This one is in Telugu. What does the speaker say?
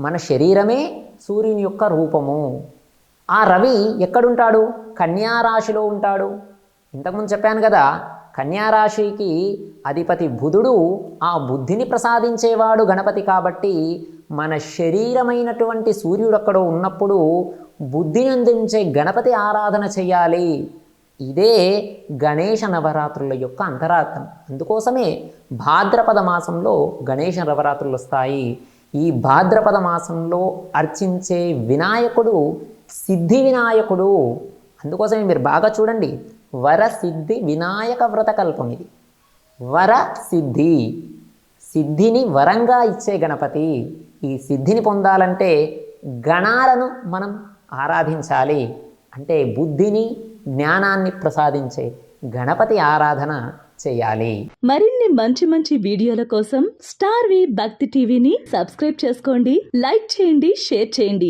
మన శరీరమే సూర్యుని యొక్క రూపము. ఆ రవి ఎక్కడుంటాడు? కన్యారాశిలో ఉంటాడు. ఇంతకుముందు చెప్పాను కదా కన్యారాశికి అధిపతి బుధుడు ఆ బుద్ధిని ప్రసాదించేవాడు గణపతి కాబట్టి మన శరీరమైనటువంటి సూర్యుడు అక్కడ ఉన్నప్పుడు బుద్ధిని అందించే గణపతి ఆరాధన చేయాలి. ఇదే గణేష నవరాత్రుల యొక్క అంతరార్థం. అందుకోసమే భాద్రపద మాసంలో గణేష నవరాత్రులు వస్తాయి. ఈ భాద్రపద మాసంలో అర్చించే వినాయకుడు సిద్ధి వినాయకుడు. అందుకోసమే మీరు బాగా చూడండి. వర సిద్ధి వినాయక వ్రత కల్పం ఇది. వర సిద్ధి. సిద్ధిని వరంగా ఇచ్చే గణపతి. ఈ సిద్ధిని పొందాలంటే గణాలను మనం ఆరాధించాలి. అంటే బుద్ధిని జ్ఞానాన్ని ప్రసాదించే గణపతి ఆరాధన చేయాలి. మరిన్ని మంచి మంచి వీడియోల కోసం స్టార్ వి భక్తి టీవీని సబ్స్క్రైబ్ చేసుకోండి లైక్ చేయండి షేర్ చేయండి.